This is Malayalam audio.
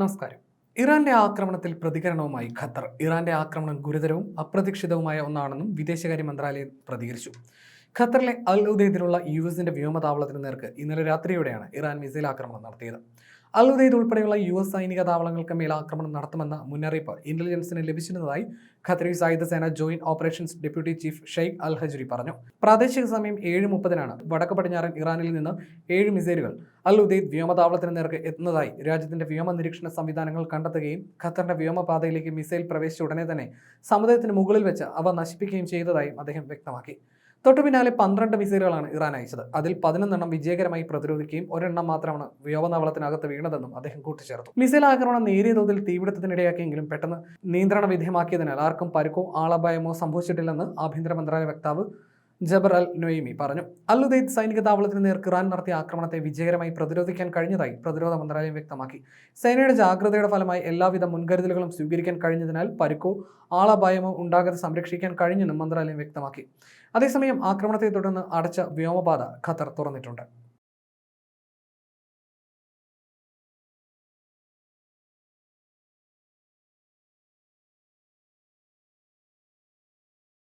നമസ്കാരം. ഇറാന്റെ ആക്രമണത്തിൽ പ്രതികരണവുമായി ഖത്തർ. ഇറാന്റെ ആക്രമണം ഗുരുതരവും അപ്രതീക്ഷിതവുമായ ഒന്നാണെന്നും വിദേശകാര്യ മന്ത്രാലയം പ്രതികരിച്ചു. ഖത്തറിലെ അൽ ഉദയത്തിലുള്ള യു എസിന്റെ വ്യോമതാവളത്തിന് നേർക്ക് ഇന്നലെ രാത്രിയോടെയാണ് ഇറാൻ മിസൈൽ ആക്രമണം നടത്തിയത്. അൽ ഉദയത് ഉൾപ്പെടെയുള്ള യു എസ് സൈനിക താവളങ്ങൾക്ക് മേൽ ആക്രമണം നടത്തുമെന്ന മുന്നറിയിപ്പ് ഇന്റലിജൻസിന് ലഭിച്ചിരുന്നതായി ഖത്തറി സായുധ സേന joint operations deputy chief Sheikh Al Hajri പറഞ്ഞു. പ്രാദേശിക സമയം ഏഴ് മുപ്പതിനാണ്. വടക്ക് പടിഞ്ഞാറൻ ഇറാനിൽ നിന്ന് ഏഴ് മിസൈലുകൾ അൽ ഉദൈദ് വ്യോമതാവളത്തിന് നേർക്ക് എത്തുന്നതായി രാജ്യത്തിന്റെ വ്യോമ നിരീക്ഷണ സംവിധാനങ്ങൾ കണ്ടെത്തുകയും ഖത്തറിന്റെ വ്യോമപാതയിലേക്ക് മിസൈൽ പ്രവേശിച്ച ഉടനെ തന്നെ സമുദായത്തിന് മുകളിൽ വെച്ച് അവ നശിപ്പിക്കുകയും ചെയ്തതായും അദ്ദേഹം വ്യക്തമാക്കി. തൊട്ടു പിന്നാലെ പന്ത്രണ്ട് മിസൈലുകളാണ് ഇറാൻ അയച്ചത്. അതിൽ പതിനൊന്നെണ്ണം വിജയകരമായി പ്രതിരോധിക്കുകയും ഒരെണ്ണം മാത്രമാണ് വ്യോമനവളത്തിനകത്ത് വീണതെന്നും അദ്ദേഹം കൂട്ടിച്ചേർത്തു. മിസൈൽ ആക്രമണം നേരിയ തോതിൽ തീപിടുത്തത്തിനിടയാക്കിയെങ്കിലും പെട്ടെന്ന് നിയന്ത്രണ വിധേയമാക്കിയതിനാൽ ആർക്കും പരുക്കോ ആളപായമോ സംഭവിച്ചിട്ടില്ലെന്ന് ആഭ്യന്തര മന്ത്രാലയ വക്താവ് ജബർ അൽ നൊയ്മി പറഞ്ഞു. അൽ ഉദൈദ് സൈനിക താവളത്തിന് നേർക്ക് ഇറാൻ നടത്തിയ ആക്രമണത്തെ വിജയകരമായി പ്രതിരോധിക്കാൻ കഴിഞ്ഞതായി പ്രതിരോധ മന്ത്രാലയം വ്യക്തമാക്കി. സേനയുടെ ജാഗ്രതയുടെ ഫലമായി എല്ലാവിധ മുൻകരുതലുകളും സ്വീകരിക്കാൻ കഴിഞ്ഞതിനാൽ പരുക്കോ ആളപായമോ ഉണ്ടാകാതെ സംരക്ഷിക്കാൻ കഴിഞ്ഞെന്നും മന്ത്രാലയം വ്യക്തമാക്കി. അതേസമയം ആക്രമണത്തെ തുടർന്ന് അടച്ച വ്യോമപാത ഖത്തർ തുറന്നിട്ടുണ്ട്.